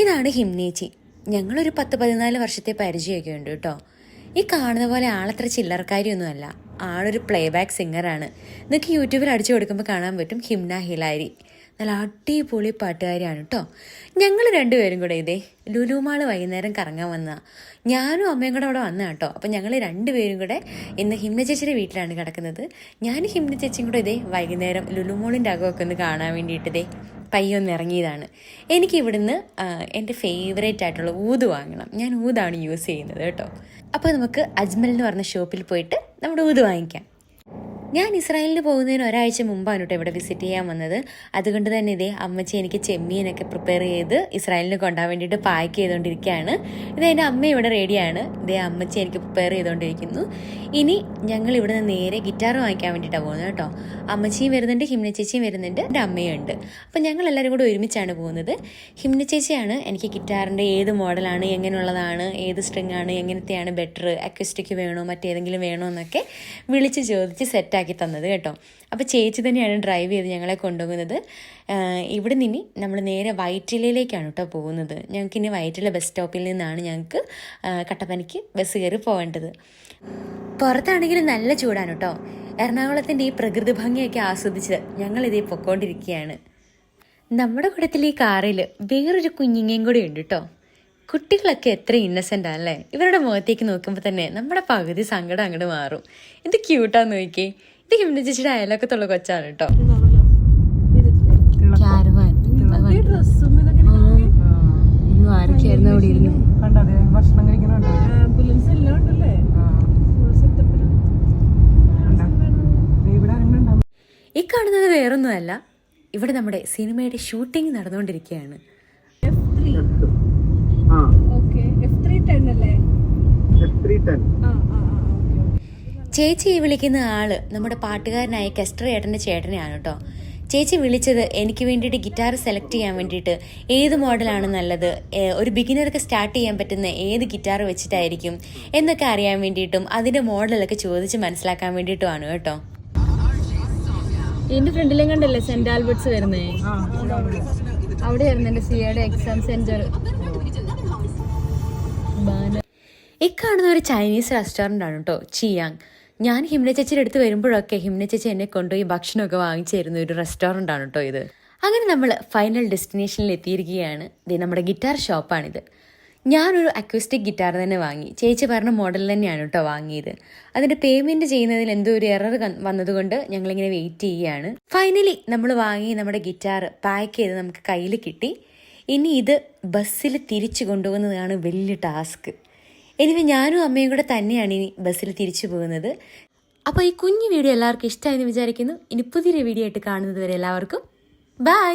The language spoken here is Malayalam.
ഇതാണ് ഹിംനേച്ചി. ഞങ്ങളൊരു പത്ത് പതിനാല് വർഷത്തെ പരിചയമൊക്കെ ഉണ്ട് കേട്ടോ. ഈ കാണുന്ന പോലെ ആളത്ര ചില്ലറക്കാരിയൊന്നുമല്ല. ആളൊരു പ്ലേ ബാക്ക് സിംഗറാണ് നിങ്ങൾക്ക് യൂട്യൂബിൽ അടിച്ചു കൊടുക്കുമ്പോൾ കാണാൻ പറ്റും ഹിംന ഹിലാരി. നല്ല അടിപൊളി പാട്ടുകാരിയാണ് കേട്ടോ. ഞങ്ങൾ രണ്ടുപേരും കൂടെ ഇതേ ലുലുമാൾ വൈകുന്നേരം കറങ്ങാൻ വന്നതാ ഞാനും അമ്മയും കൂടെ അവിടെ വന്ന കേട്ടോ. അപ്പം ഞങ്ങൾ രണ്ടുപേരും കൂടെ ഇന്ന് ഹിംന ചേച്ചിയുടെ വീട്ടിലാണ് കിടക്കുന്നത്. ഞാൻ ഹിംന ചേച്ചിയും കൂടെ ഇതേ വൈകുന്നേരം ലുലുമോളിന്റെ അകമൊക്കെ ഒന്ന് കാണാൻ വേണ്ടിയിട്ട് പയ്യൊന്ന് ഇറങ്ങിയതാണ്. എനിക്ക് ഇവിടുന്ന് എന്റെ ഫേവറേറ്റ് ആയിട്ടുള്ള ഊത് വാങ്ങണം. ഞാൻ ഊതാണ് യൂസ് ചെയ്യുന്നത് കേട്ടോ. അപ്പോൾ നമുക്ക് അജ്മൽ എന്ന് പറഞ്ഞ ഷോപ്പിൽ പോയിട്ട് നമ്മുടെ ഊത് വാങ്ങിക്കാം. ഞാൻ ഇസ്രായേലിന് പോകുന്നതിന് ഒരാഴ്ച മുമ്പാണ് കേട്ടോ ഇവിടെ വിസിറ്റ് ചെയ്യാൻ വന്നത്. അതുകൊണ്ട് തന്നെ ഇതേ അമ്മച്ചി എനിക്ക് ചെമ്മീനൊക്കെ പ്രിപ്പയർ ചെയ്ത് ഇസ്രായേലിന് കൊണ്ടുപോകാൻ വേണ്ടിയിട്ട് പാക്ക് ചെയ്തുകൊണ്ടിരിക്കുകയാണ് ഇത് എന്റെ അമ്മ ഇവിടെ റെഡിയാണ് ഇതേ അമ്മച്ചി എനിക്ക് പ്രിപ്പയർ ചെയ്തുകൊണ്ടിരിക്കുന്നു ഇനി ഞങ്ങൾ ഇവിടെ നിന്ന് നേരെ ഗിറ്റാർ വാങ്ങിക്കാൻ വേണ്ടിയിട്ടാണ് പോകുന്നത് കേട്ടോ. അമ്മച്ചിയും വരുന്നുണ്ട് ഹിമ്ന ചേച്ചിയും വരുന്നുണ്ട് എന്റെ അമ്മയും ഉണ്ട് അപ്പം ഞങ്ങൾ എല്ലാവരും കൂടെ ഒരുമിച്ചാണ് പോകുന്നത്. ഹിംന ചേച്ചിയാണ് എനിക്ക് ഗിറ്റാറിന്റെ ഏത് മോഡലാണ് എങ്ങനെയുള്ളതാണ് ഏത് സ്ട്രിങ് ആണ് എങ്ങനത്തെയാണ് ബെറ്റർ അക്വസ്റ്റിക് വേണോ മറ്റേതെങ്കിലും വേണോ എന്നൊക്കെ വിളിച്ച് ചോദിച്ച് സെറ്റാക്കി തന്നത് കേട്ടോ. അപ്പോൾ ചേച്ചി തന്നെയാണ് ഡ്രൈവ് ചെയ്ത് ഞങ്ങളെ കൊണ്ടുപോകുന്നത്. ഇവിടെ നിന്ന് നമ്മൾ നേരെ വൈറ്റിലയിലേക്കാണ് കേട്ടോ പോകുന്നത്. ഞങ്ങൾക്ക് ഇനി വൈറ്റില ബസ് സ്റ്റോപ്പിൽ നിന്നാണ് ഞങ്ങൾക്ക് കട്ടപ്പനയ്ക്ക് ബസ് കയറി പോകേണ്ടത് പുറത്താണെങ്കിൽ നല്ല ചൂടാണ് കേട്ടോ. എറണാകുളത്തിന്റെ ഈ പ്രകൃതി ഭംഗിയൊക്കെ ആസ്വദിച്ച് ഞങ്ങളിതേ പൊക്കോണ്ടിരിക്കുകയാണ്. നമ്മുടെ കൂടത്തിൽ ഈ കാറിൽ വേറൊരു കുഞ്ഞിങ്ങയും കൂടി ഉണ്ട് കേട്ടോ. കുട്ടികളൊക്കെ എത്ര ഇന്നസെന്റ് ആണല്ലേ? ഇവരുടെ മുഖത്തേക്ക് നോക്കുമ്പോൾ തന്നെ നമ്മുടെ പകുതി സങ്കടം അങ്ങോട്ട് മാറും. എന്ത് ക്യൂട്ടാന്ന് നോക്കിയേ. ഇത് ഹിമന ചേച്ചിയുടെ അയലൊക്കത്തുള്ള കൊച്ചാണ് കേട്ടോ ആരൊക്കെയായിരുന്നു അവിടെ ഇരുന്നു ഭക്ഷണം കഴിക്കണുണ്ടോ എല്ലാം ഉണ്ടല്ലേ? ഈ കാണുന്നത് വേറൊന്നുമല്ല. ഇവിടെ നമ്മുടെ സിനിമയുടെ ഷൂട്ടിംഗ് നടന്നുകൊണ്ടിരിക്കുകയാണ്. എഫ് ത്രീ ആ. ഓക്കെ എഫ് ത്രീ ടെൻ അല്ലേ? എഫ് ത്രീ ടെൻ ആ ആ. ചേച്ചി ഈ വിളിക്കുന്ന ആൾ നമ്മുടെ പാട്ടുകാരനായ കെസ്റ്റർ ഏട്ടന്റെ ചേട്ടനെയാണ് കേട്ടോ ചേച്ചി വിളിച്ചത് എനിക്ക് വേണ്ടിയിട്ട് ഗിറ്റാർ സെലക്ട് ചെയ്യാൻ വേണ്ടിയിട്ട് ഏത് മോഡലാണ് നല്ലത്? ഒരു ബിഗിനർക്ക് സ്റ്റാർട്ട് ചെയ്യാൻ പറ്റുന്ന ഏത് ഗിറ്റാർ വെച്ചിട്ടായിരിക്കും എന്നൊക്കെ അറിയാൻ വേണ്ടിയിട്ടും അതിന്റെ മോഡലൊക്കെ ചോദിച്ച് മനസ്സിലാക്കാൻ വേണ്ടിയിട്ടുമാണ് കേട്ടോ. ഇതിന്റെ ഫ്രണ്ടിലും കണ്ടല്ലേ സെന്റ് ആൽബർട്ട്സ് വരുന്നേ. അവിടെയായിരുന്നു എന്റെ സിയുടെ എക്സാം സെന്റർ ഇക്കാണുന്ന കാണുന്ന ഒരു ചൈനീസ് റെസ്റ്റോറന്റ് ആണ് കേട്ടോ ചിയാങ് ഞാൻ ഹിംന ചേച്ചിയുടെ അടുത്ത് വരുമ്പോഴൊക്കെ ഹിംന ചേച്ചി എന്നെ കൊണ്ടുപോയി ഭക്ഷണമൊക്കെ വാങ്ങിച്ചു തരുന്ന ഒരു റെസ്റ്റോറന്റ് ആണ് കേട്ടോ ഇത്. അങ്ങനെ നമ്മൾ ഫൈനൽ ഡെസ്റ്റിനേഷനിൽ എത്തിയിരിക്കുകയാണ്. ഇത് നമ്മുടെ ഗിറ്റാർ ഷോപ്പാണിത് ഞാനൊരു അക്വസ്റ്റിക് ഗിറ്റാർ തന്നെ വാങ്ങി. ചേച്ചി പറഞ്ഞ മോഡൽ തന്നെയാണ് കേട്ടോ വാങ്ങിയത്. അതിന്റെ പേയ്മെന്റ് ചെയ്യുന്നതിൽ എന്തോ ഒരു എറർ വന്നതുകൊണ്ട് ഞങ്ങളിങ്ങനെ വെയിറ്റ് ചെയ്യുകയാണ്. ഫൈനലി നമ്മൾ വാങ്ങി നമ്മുടെ ഗിറ്റാർ പാക്ക് ചെയ്ത് നമുക്ക് കയ്യിൽ കിട്ടി. ഇനി ഇത് ബസ്സിൽ തിരിച്ചു കൊണ്ടുപോകുന്നതാണ് വലിയ ടാസ്ക് എനിവേ ഞാനും അമ്മയും കൂടെ തന്നെയാണ് ഇനി ബസ്സിൽ തിരിച്ചു പോകുന്നത്. അപ്പോൾ ഈ കുഞ്ഞു വീഡിയോ എല്ലാവർക്കും ഇഷ്ടമായെന്ന് വിചാരിക്കുന്നു. ഇനി പുതിയൊരു വീഡിയോ ആയിട്ട് കാണുന്നത് വരെ എല്ലാവർക്കും. ബൈ